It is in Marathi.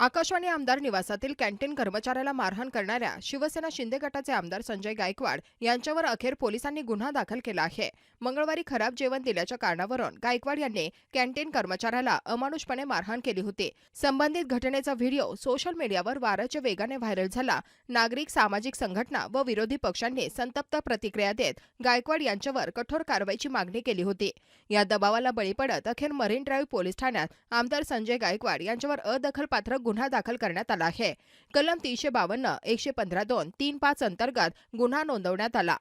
आकाशवाणी आमदार निवासातील कॅन्टीन कर्मचाऱ्याला मारहाण करणाऱ्या शिवसेना शिंदे गटाचे आमदार संजय गायकवाड यांच्यावर अखेर पोलिसांनी गुन्हा दाखल केला आहे. मंगळवारी खराब जेवण दिल्याच्या कारणावरून गायकवाड यांनी कॅन्टीन कर्मचाऱ्याला अमानुषपणे मारहाण केली होती. संबंधित घटनेचा व्हिडिओ सोशल मीडियावर वाराच्या वेगाने व्हायरल झाला. नागरिक सामाजिक संघटना व विरोधी पक्षांनी संतप्त प्रतिक्रिया देत गायकवाड यांच्यावर कठोर कारवाईची मागणी केली होती. या दबावाला बळी पडत अखेर मरीन ड्राईव्ह पोलीस ठाण्यात आमदार संजय गायकवाड यांच्यावर अदखलपात्र गुन्हा दाखल करण्यात आला आहे. कलम तीनशे बावन्न एकशे पंधरा दोन तीन पाच अंतर्गत गुन्हा नोंदवण्यात आला.